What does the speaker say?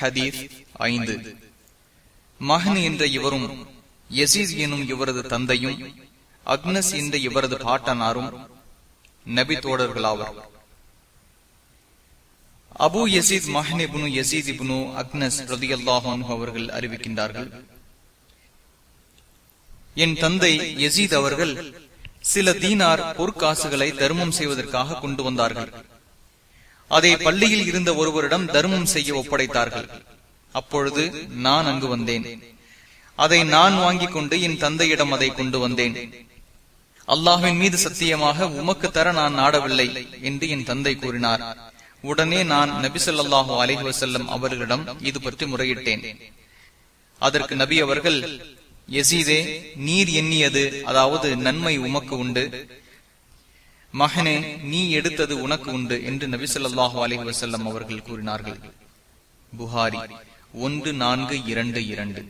ஹதீஸ் ஐந்து. மகன் என்ற இவரும் யசீஸ் எனும் இவரது தந்தையும் அக்னஸ் என்ற இவரது பாட்டனாரும் நபி தோழர்களாவர். அபு யசீத் மஹன் இபுனு யசீத் இபுனு அக்னஸ் ரதியல்லாஹு அவர்கள் அறிவிக்கின்றார்கள் என் தந்தை யசீத் அவர்கள் சில தீனார் பொற்காசுகளை தர்மம் செய்வதற்காக கொண்டு வந்தார்கள். அதை பள்ளியில் இருந்த ஒருவரிடம் தர்மம் செய்ய ஒப்படைத்தார்கள். அப்பொழுது நான் அங்கு வந்தேன். அதை நான் வாங்கிக் கொண்டு என் தந்தையிடம் அதை கொண்டு வந்தேன். அல்லாஹின் மீது சத்தியமாக உமக்கு தர நான் நாடவில்லை என்று என் தந்தை கூறினார். உடனே நான் நபிசல்லாஹு அலஹி வசல்லம் அவர்களிடம் இது பற்றி முறையிட்டேன். அதற்கு நபி அவர்கள் எசீதே நீர் எண்ணியது அதாவது நன்மை உமக்கு உண்டு. மகனே நீ எடுத்தது உனக்கு உண்டு என்று நபிசல்லாஹு அலஹி வசல்லம் அவர்கள் கூறினார்கள். புகாரி ஒன்று நான்கு இரண்டு இரண்டு.